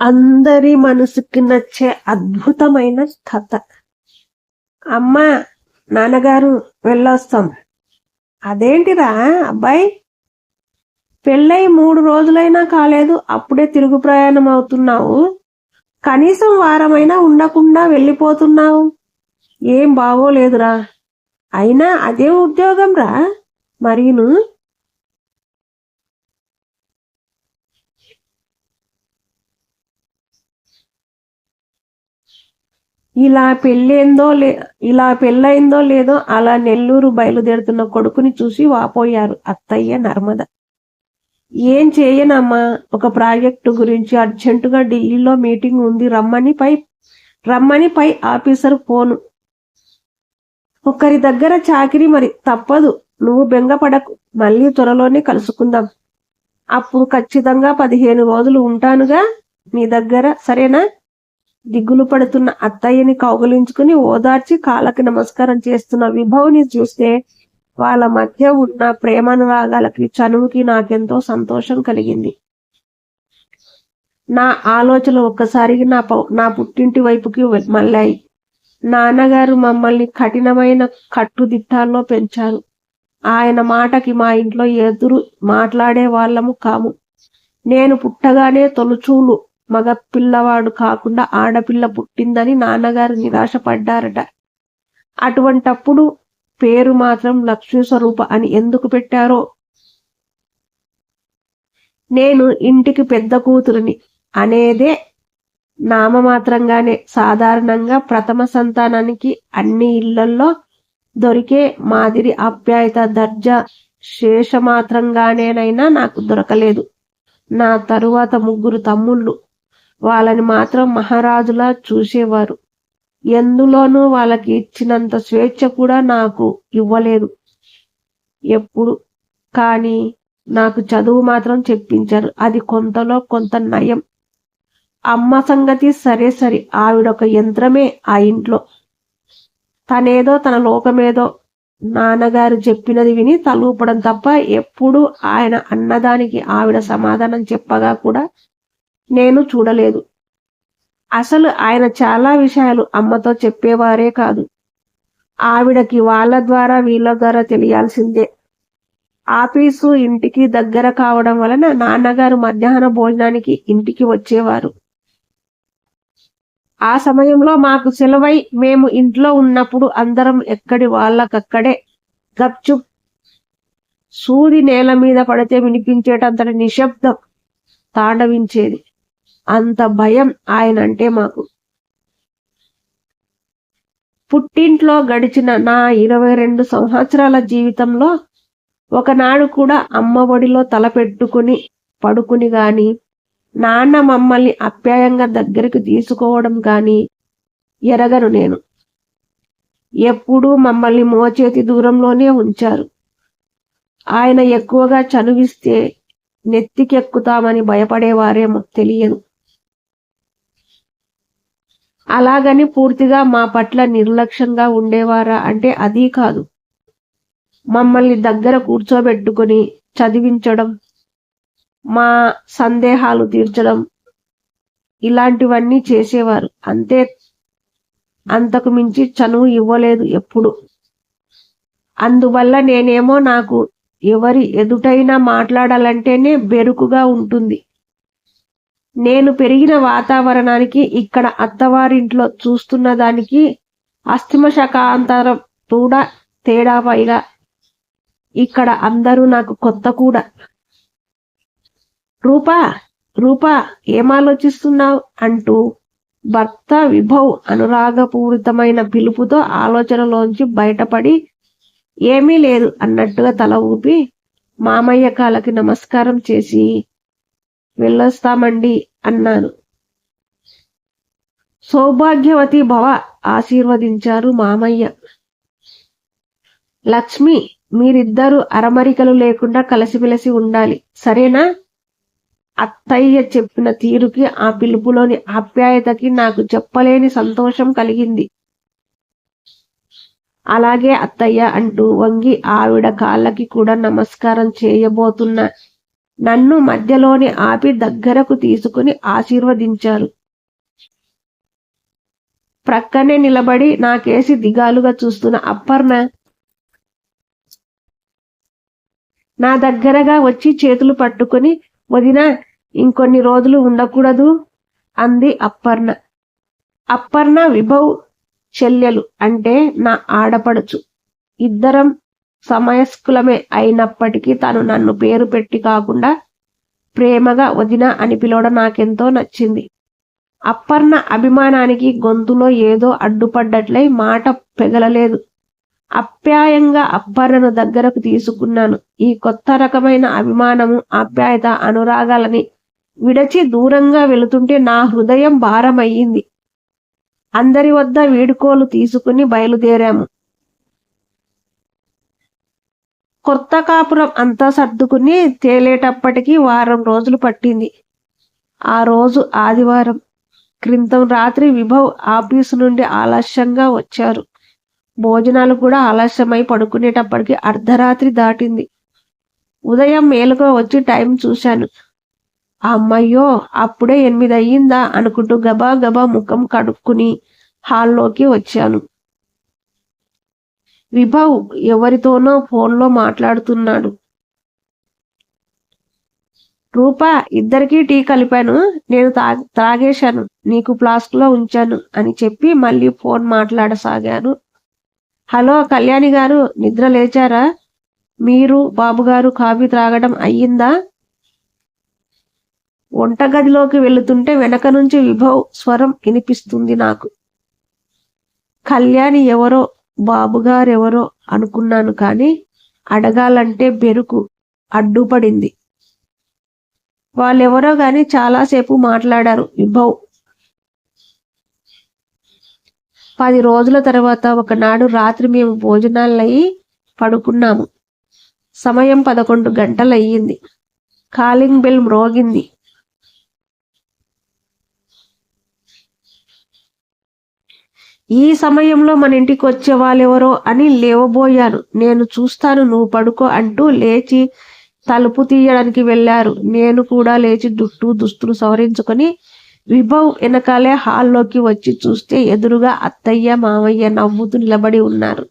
అందరి మనసుకి నచ్చే అద్భుతమైన కథ. అమ్మ నాన్నగారు వెళ్ళొస్తాం. అదేంటిరా అబ్బాయి? పెళ్ళై మూడు రోజులైనా కాలేదు అప్పుడే తిరుగు ప్రయాణం అవుతున్నావు. కనీసం వారమైనా ఉండకుండా వెళ్ళిపోతున్నావు. ఏం బాగోలేదురా. అయినా అదే ఉద్యోగం రా మరీను? ఇలా పెళ్ళేందో లే ఇలా పెళ్ళయిందో లేదో అలా నెల్లూరు బయలుదేరుతున్న కొడుకుని చూసి వాపోయారు అత్తయ్య నర్మద. ఏం చేయనమ్మా? ఒక ప్రాజెక్టు గురించి అర్జెంటుగా ఢిల్లీలో మీటింగ్ ఉంది. రమ్మని పై రమ్మని పై ఆఫీసర్ ఫోను. ఒకరి దగ్గర చాకిరి మరి తప్పదు. నువ్వు బెంగపడకు. మళ్ళీ త్వరలోనే కలుసుకుందాం. అప్పుడు ఖచ్చితంగా పదిహేను రోజులు ఉంటానుగా నీ దగ్గర. సరేనా? దిగులు పడుతున్న అత్తయ్యని కౌగలించుకుని ఓదార్చి కాళ్ళకి నమస్కారం చేస్తున్న విభవ్ని చూస్తే వాళ్ళ మధ్య ఉన్న ప్రేమానురాగాలకి చనువుకి నాకెంతో సంతోషం కలిగింది. నా ఆలోచన ఒక్కసారి నా నా పుట్టింటి వైపుకి మళ్ళాయి. నాన్నగారు మమ్మల్ని కఠినమైన కట్టుదిట్టాల్లో పెంచారు. ఆయన మాటకి మా ఇంట్లో ఎదురు మాట్లాడే వాళ్ళము కాము. నేను పుట్టగానే తొలుచూలు మగ పిల్లవాడు కాకుండా ఆడపిల్ల పుట్టిందని నాన్నగారు నిరాశపడ్డారట. అటువంటప్పుడు పేరు మాత్రం లక్ష్మీ స్వరూప అని ఎందుకు పెట్టారో? నేను ఇంటికి పెద్ద కూతురిని అనేదే నామమాత్రంగానే సాధారణంగా ప్రథమ సంతానానికి అన్ని ఇళ్ళల్లో దొరికే మాదిరి ఆప్యాయత దర్జా శేషమాత్రంగానేనైనా నాకు దొరకలేదు. నా తరువాత ముగ్గురు తమ్ముళ్ళు వాళ్ళని మాత్రం మహారాజులా చూసేవారు. ఎందులోనూ వాళ్ళకి ఇచ్చినంత స్వేచ్ఛ కూడా నాకు ఇవ్వలేదు. ఎప్పుడు? కానీ నాకు చదువు మాత్రం చెప్పించారు. అది కొంతలో కొంత నయం. అమ్మ సంగతి సరే సరే. ఆవిడొక యంత్రమే ఆ ఇంట్లో. తనేదో తన లోకమేదో నాన్నగారు చెప్పినది విని తలూపడం తప్ప ఎప్పుడు ఆయన అన్నదానికి ఆవిడ సమాధానం చెప్పగా కూడా నేను చూడలేదు. అసలు ఆయన చాలా విషయాలు అమ్మతో చెప్పేవారే కాదు. ఆవిడకి వాళ్ళ ద్వారా వీళ్ళ ద్వారా తెలియాల్సిందే. ఆఫీసు ఇంటికి దగ్గర కావడం వలన నాన్నగారు మధ్యాహ్న భోజనానికి ఇంటికి వచ్చేవారు. ఆ సమయంలో మాకు సెలవై మేము ఇంట్లో ఉన్నప్పుడు అందరం ఎక్కడి వాళ్ళకక్కడే గప్చుప్. సూది నేల మీద పడితే వినిపించేటంతటి నిశ్శబ్దం తాండవించేది. అంత భయం ఆయన అంటే మాకు. పుట్టింట్లో గడిచిన నా ఇరవై రెండు సంవత్సరాల జీవితంలో ఒకనాడు కూడా అమ్మ ఒడిలో తలపెట్టుకుని పడుకుని గాని నాన్న మమ్మల్ని అప్యాయంగా దగ్గరికి తీసుకోవడం కానీ ఎరగను నేను. ఎప్పుడూ మమ్మల్ని మోచేతి దూరంలోనే ఉంచారు. ఆయన ఎక్కువగా చనువిస్తే నెత్తికెక్కుతామని భయపడేవారేమో తెలియదు అలాగని పూర్తిగా మా పట్ల నిర్లక్ష్యంగా ఉండేవారా అంటే అది కాదు. మమ్మల్ని దగ్గర కూర్చోబెట్టుకొని చదివించడం మా సందేహాలు తీర్చడం ఇలాంటివన్నీ చేసేవారు. అంతే అంతకు మించి చనువు ఇవ్వలేదు ఎప్పుడు. అందువల్ల నేనేమో నాకు ఎవరి ఎదుటైనా మాట్లాడాలంటేనే బెరుకుగా ఉంటుంది. నేను పెరిగిన వాతావరణానికి ఇక్కడ అత్తవారింట్లో చూస్తున్న దానికి అస్థిమ శకాంతరం కూడా తేడా పైగా ఇక్కడ అందరూ నాకు కొత్త కూడా. రూపా రూపా ఏం ఆలోచిస్తున్నావు అంటూ భర్త విభవ్ అనురాగపూరితమైన పిలుపుతో ఆలోచనలోంచి బయటపడి ఏమీ లేదు అన్నట్టుగా తల ఊపి మామయ్య కాళ్ళకి నమస్కారం చేసి వెళ్ళొస్తామండి అన్నాను సౌభాగ్యవతి భవ ఆశీర్వదించారు మామయ్య. లక్ష్మి మీరిద్దరూ అరమరికలు లేకుండా కలిసిమెలిసి ఉండాలి. సరేనా? అత్తయ్య చెప్పిన తీరుకి ఆ పిలుపులోని ఆప్యాయతకి నాకు చెప్పలేని సంతోషం కలిగింది. అలాగే అత్తయ్య అంటూ వంగి ఆవిడ కాళ్ళకి కూడా నమస్కారం చేయబోతున్న నన్ను మధ్యలోని ఆపి దగ్గరకు తీసుకుని ఆశీర్వదించారు. ప్రక్కనే నిలబడి నాకేసి దిగాలుగా చూస్తున్న అప్పర్ణ నా దగ్గరగా వచ్చి చేతులు పట్టుకుని వదిన ఇంకొన్ని రోజులు ఉండకూడదు అంది అప్పర్ణ అప్పర్ణ విభవ్ చెల్లెలు అంటే నా ఆడపడుచు. ఇద్దరం సమయస్కులమే అయినప్పటికీ తను నన్ను పేరు పెట్టి కాకుండా ప్రేమగా వదిన అని పిలవడం నాకెంతో నచ్చింది. అప్పర్ణ అభిమానానికి గొంతులో ఏదో అడ్డుపడ్డట్లై మాట పెగలలేదు అప్యాయంగా అప్పర్ణను దగ్గరకు తీసుకున్నాను. ఈ కొత్త రకమైన అభిమానము ఆప్యాయత అనురాగాలని విడచి దూరంగా వెళుతుంటే నా హృదయం భారమయ్యింది. అందరి వద్ద వీడుకోలు తీసుకుని బయలుదేరాము. కొత్త కాపురం అంతా సర్దుకుని తేలేటప్పటికీ వారం రోజులు పట్టింది. ఆ రోజు ఆదివారం. క్రితం రాత్రి విభవ్ ఆఫీసు నుండి ఆలస్యంగా వచ్చారు. భోజనాలు కూడా ఆలస్యమై పడుకునేటప్పటికి అర్ధరాత్రి దాటింది. ఉదయం మేలుగా వచ్చి టైం చూశాను. అమ్మయ్యో అప్పుడే ఎనిమిది అయ్యిందా అనుకుంటూ గబా గబా ముఖం కడుక్కుని హాల్లోకి వచ్చాను. విభవ్ ఎవరితోనో ఫోన్లో మాట్లాడుతున్నాడు. రూపా ఇద్దరికీ టీ కలిపాను. నేను తా త్రాగేశాను నీకు ఫ్లాస్క్లో ఉంచాను అని చెప్పి మళ్ళీ ఫోన్ మాట్లాడసాగాను. హలో కళ్యాణి గారు నిద్ర లేచారా? మీరు బాబుగారు కాఫీ త్రాగడం అయ్యిందా? వంటగదిలోకి వెళుతుంటే వెనక నుంచి విభవ్ స్వరం వినిపిస్తుంది నాకు. కళ్యాణి ఎవరో బాబుగారెవరో అనుకున్నాను కానీ అడగాలంటే బెరుకు అడ్డుపడింది. వాళ్ళెవరో గాని చాలాసేపు మాట్లాడారు విభవ్. పది రోజుల తర్వాత ఒకనాడు రాత్రి మేము భోజనాలయ్యి పడుకున్నాము. సమయం పదకొండు గంటలయ్యింది. Calling bell మ్రోగింది. ఈ సమయంలో మన ఇంటికి వచ్చే వాళ్ళెవరో అని లేవబోయాను నేను చూస్తాను నువ్వు పడుకో అంటూ లేచి తలుపు తీయడానికి వెళ్ళారు. నేను కూడా లేచి దుట్టు దుస్తులు సవరించుకొని విభవ్ వెనకాలే హాల్లోకి వచ్చి చూస్తే ఎదురుగా అత్తయ్య మావయ్య నవ్వుతూ నిలబడి ఉన్నారు.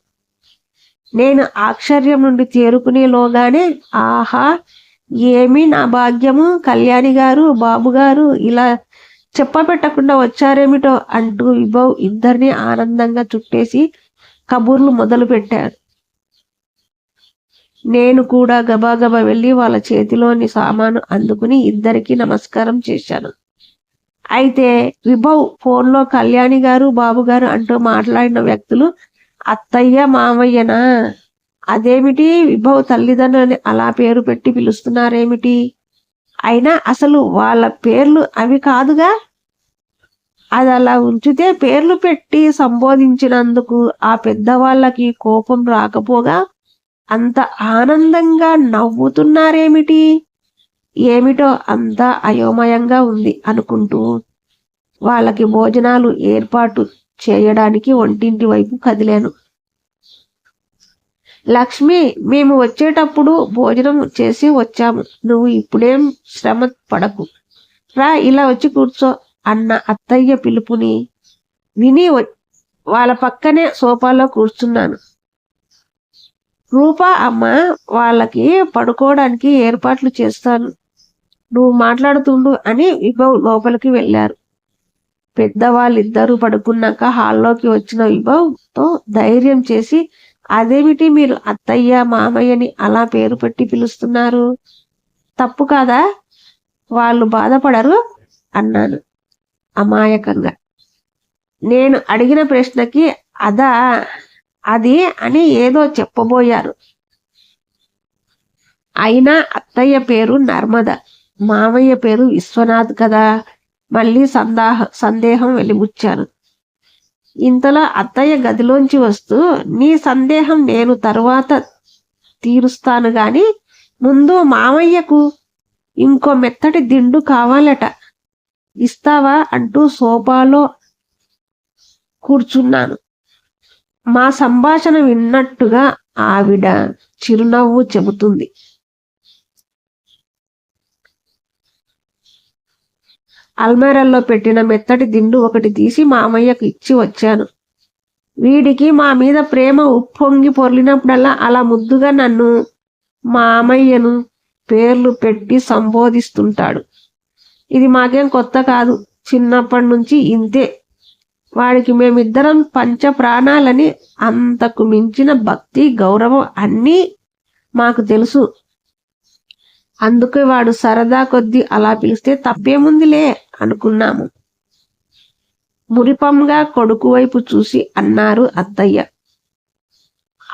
నేను ఆశ్చర్యం నుండి తేరుకునేలోగానే ఆహా ఏమి నా భాగ్యము? కళ్యాణి గారు బాబు గారు ఇలా చెప్పబెట్టకుండా వచ్చారేమిటో అంటూ విభవ్ ఇద్దరిని ఆనందంగా చుట్టేసి కబుర్లు మొదలు పెట్టారు నేను కూడా గబాగబా వెళ్ళి వాళ్ళ చేతిలోని సామాను అందుకుని ఇద్దరికి నమస్కారం చేశాను. అయితే విభవ్ ఫోన్లో కళ్యాణి గారు బాబు గారు అంటూ మాట్లాడిన వ్యక్తులు అత్తయ్య మామయ్యనా అదేమిటి విభవ్ తల్లిదండ్రులని అలా పేరు పెట్టి పిలుస్తున్నారేమిటి? అయినా అసలు వాళ్ళ పేర్లు అవి కాదుగా? అది అలా ఉంచితే పేర్లు పెట్టి సంబోధించినందుకు ఆ పెద్దవాళ్ళకి కోపం రాకపోగా అంత ఆనందంగా నవ్వుతున్నారేమిటి? ఏమిటో అంతా అయోమయంగా ఉంది అనుకుంటూ వాళ్ళకి భోజనాలు ఏర్పాటు చేయడానికి వంటింటి వైపు కదిలాను. లక్ష్మి మేము వచ్చేటప్పుడు భోజనం చేసి వచ్చాము. నువ్వు ఇప్పుడేం శ్రమ పడకు. రా ఇలా వచ్చి కూర్చో. అన్న అత్తయ్య పిలుపుని విని వాళ్ళ పక్కనే సోఫాలో కూర్చున్నాను. రూపా అమ్మ వాళ్ళకి పడుకోవడానికి ఏర్పాట్లు చేస్తాను. నువ్వు మాట్లాడుతుండు అని విభవ్ లోపలికి వెళ్ళారు. పెద్దవాళ్ళిద్దరూ పడుకున్నాక హాల్లోకి వచ్చిన విభవ్తో ధైర్యం చేసి అదేమిటి మీరు అత్తయ్య మామయ్యని అలా పేరు పెట్టి పిలుస్తున్నారు? తప్పు కాదా? వాళ్ళు బాధపడరు అన్నాను. అమాయకంగా. నేను అడిగిన ప్రశ్నకి అదా అది అని ఏదో చెప్పబోయారు. అయినా అత్తయ్య పేరు నర్మద మామయ్య పేరు విశ్వనాథ్ కదా? మళ్ళీ సందాహ సందేహం వెలిబుచ్చాను ఇంతలో అత్తయ్య గదిలోంచి వస్తూ నీ సందేహం నేను తరువాత తీరుస్తాను గాని ముందు మామయ్యకు ఇంకో మెత్తటి దిండు కావాలట. ఇస్తావా అంటూ సోఫాలో కూర్చున్నాను. మా సంభాషణ విన్నట్టుగా ఆవిడ చిరునవ్వు చెబుతుంది. అల్మారాల్లో పెట్టిన మెత్తటి దిండు ఒకటి తీసి మామయ్యకు ఇచ్చి వచ్చాను. వీడికి మా మీద ప్రేమ ఉప్పొంగి పొర్లినప్పుడల్లా అలా ముద్దుగా నన్ను మామయ్యను పేర్లు పెట్టి సంబోధిస్తుంటాడు. ఇది మాకేం కొత్త కాదు. చిన్నప్పటి నుంచి ఇంతే. వాడికి మేమిద్దరం పంచ ప్రాణాలని అంతకు మించిన భక్తి గౌరవం అన్నీ మాకు తెలుసు. అందుకే వాడు సరదా కొద్దీ అలా పిలిస్తే తప్పేముందిలే అనుకున్నాము. మురిపంగా కొడుకు వైపు చూసి అన్నారు అత్తయ్య.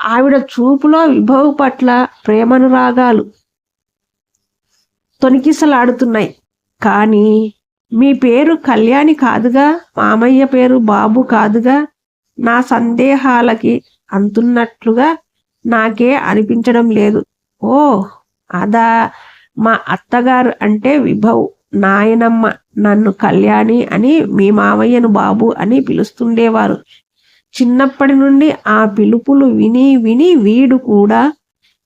ఆవిడ చూపులో విభవ్ పట్ల ప్రేమనురాగాలు తొనికిసలాడుతున్నాయి. కానీ మీ పేరు కళ్యాణి కాదుగా మామయ్య పేరు బాబు కాదుగా నా సందేహాలకి అంతున్నట్లుగా నాకే అనిపించడం లేదు. ఓ అదా మా అత్తగారు అంటే విభవ్ నాయనమ్మ నన్ను కళ్యాణి అని మీ మామయ్యను బాబు అని పిలుస్తుండేవారు. చిన్నప్పటి నుండి ఆ పిలుపులు విని విని వీడు కూడా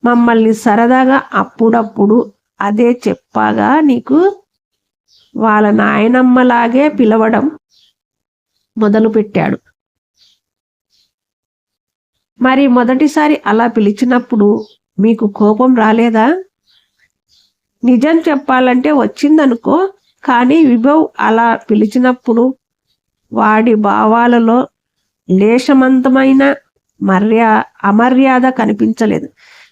మమ్మల్ని సరదాగా అప్పుడప్పుడు అదే చెప్పాగా నీకు వాళ్ళ నాయనమ్మలాగే పిలవడం మొదలుపెట్టాడు మరి మొదటిసారి అలా పిలిచినప్పుడు మీకు కోపం రాలేదా? నిజం చెప్పాలంటే వచ్చిందనుకో కానీ విభవ్ అలా పిలిచినప్పుడు వాడి భావాలలో లేశమంతమైన మర్యా అమర్యాద కనిపించలేదు.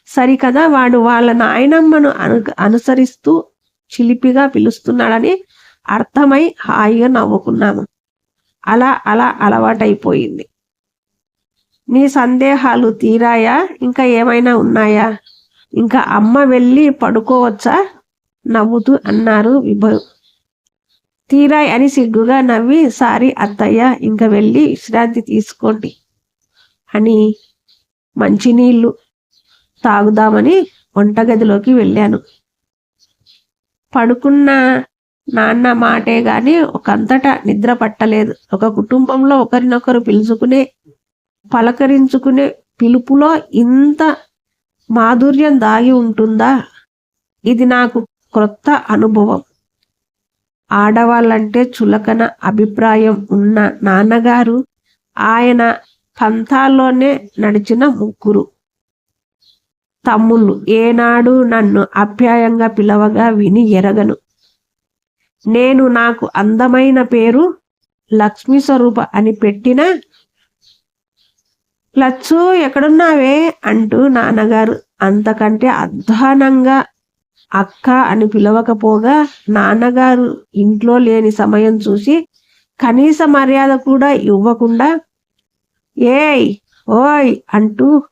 సరికదా వాడు వాళ్ళ నాయనమ్మను అను అనుసరిస్తూ చిలిపిగా పిలుస్తున్నాడని అర్థమై హాయిగా నవ్వుకున్నాము అలా అలా అలవాటైపోయింది. నీ సందేహాలు తీరాయా? ఇంకా ఏమైనా ఉన్నాయా? ఇంకా అమ్మ వెళ్ళి పడుకోవచ్చా? నవ్వుతూ అన్నారు విభవ్. తీరాయ్ అని సిగ్గుగా నవ్వి సారీ అత్తయ్య ఇంకా వెళ్ళి విశ్రాంతి తీసుకోండి. అని మంచినీళ్ళు తాగుదామని వంటగదిలోకి వెళ్ళాను. పడుకున్న నాన్న మాటే గాని ఒకంతటా నిద్ర పట్టలేదు. ఒక కుటుంబంలో ఒకరినొకరు పిలుచుకునే పలకరించుకునే పిలుపులో ఇంత మాధుర్యం దాగి ఉంటుందా? ఇది నాకు క్రొత్త అనుభవం. ఆడవాళ్ళంటే చులకన అభిప్రాయం ఉన్న నాన్నగారు ఆయన పంతాల్లోనే నడిచిన ముగ్గురు. తమ్ముళ్ళు. ఏనాడు నన్ను అప్యాయంగా పిలవగా విని ఎరగను. నేను నాకు అందమైన పేరు లక్ష్మీ స్వరూప అని పెట్టిన లచ్చు ఎక్కడున్నావే? అంటూ నాన్నగారు అంతకంటే అధ్వానంగా అక్క అని పిలవకపోగా నాన్నగారు ఇంట్లో లేని సమయం చూసి కనీస మర్యాద కూడా ఇవ్వకుండా ఏయ్ ఓయ్ అంటూ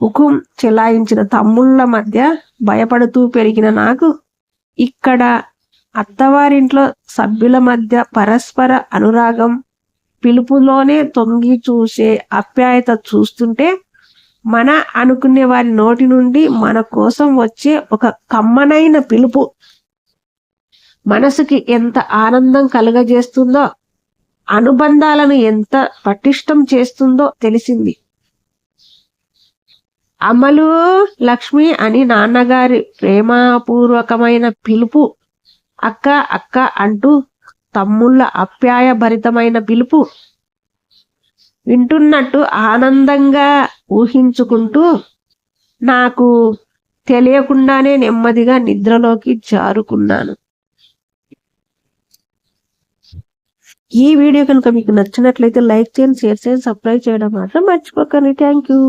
హుకుం చెలాయించిన తమ్ముళ్ళ మధ్య భయపడుతూ పెరిగిన నాకు ఇక్కడ అత్తవారింట్లో సభ్యుల మధ్య పరస్పర అనురాగం పిలుపులోనే తొంగి చూసే ఆప్యాయత చూస్తుంటే మన అనుకునే వారి నోటి నుండి మన కోసం వచ్చే ఒక కమ్మనైన పిలుపు. మనసుకి ఎంత ఆనందం కలుగజేస్తుందో అనుబంధాలను ఎంత పటిష్టం చేస్తుందో తెలిసింది. అమలు లక్ష్మి అని నాన్నగారి ప్రేమపూర్వకమైన పిలుపు అక్క అక్క అంటూ తమ్ముళ్ళ అప్యాయ భరితమైన పిలుపు వింటున్నట్టు ఆనందంగా ఊహించుకుంటూ నాకు తెలియకుండానే నెమ్మదిగా నిద్రలోకి జారుకున్నాను. ఈ వీడియో కనుక మీకు నచ్చినట్లయితే లైక్ చేయండి షేర్ చేయండి సబ్స్క్రైబ్ చేయడం మాత్రం మర్చిపోకండి. Thank you